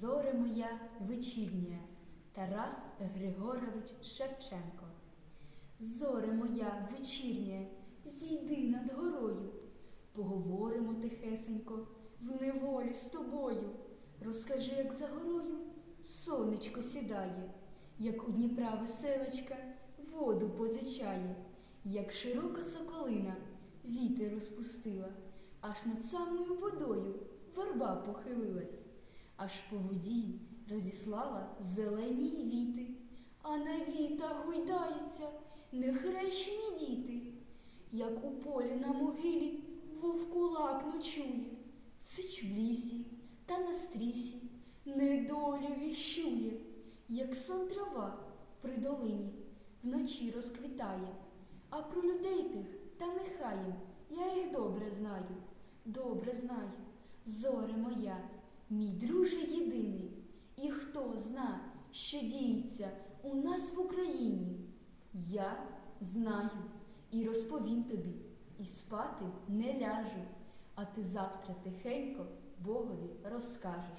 Зоре моя вечірня, Тарас Григорович Шевченко. Зоре моя вечірня, зійди над горою, поговоримо тихесенько в неволі з тобою. Розкажи, як за горою сонечко сідає, як у Дніпра веселочка воду позичає, як широка соколина вітер розпустила, аж над самою водою верба похилилась, аж по воді розіслала зелені віти, а на вітах гойдаються нехрещені діти, як у полі на могилі вовкулак ночує, сич в лісі та на стрісі недолю віщує, як сон трава при долині вночі розквітає, а про людей тих та нехай їм, я їх добре знаю, добре знаю, зоре моя, мій друже єдиний, і хто зна, що діється у нас в Україні, я знаю. І розповім тобі, і спати не ляжу, а ти завтра тихенько Богові розкажеш.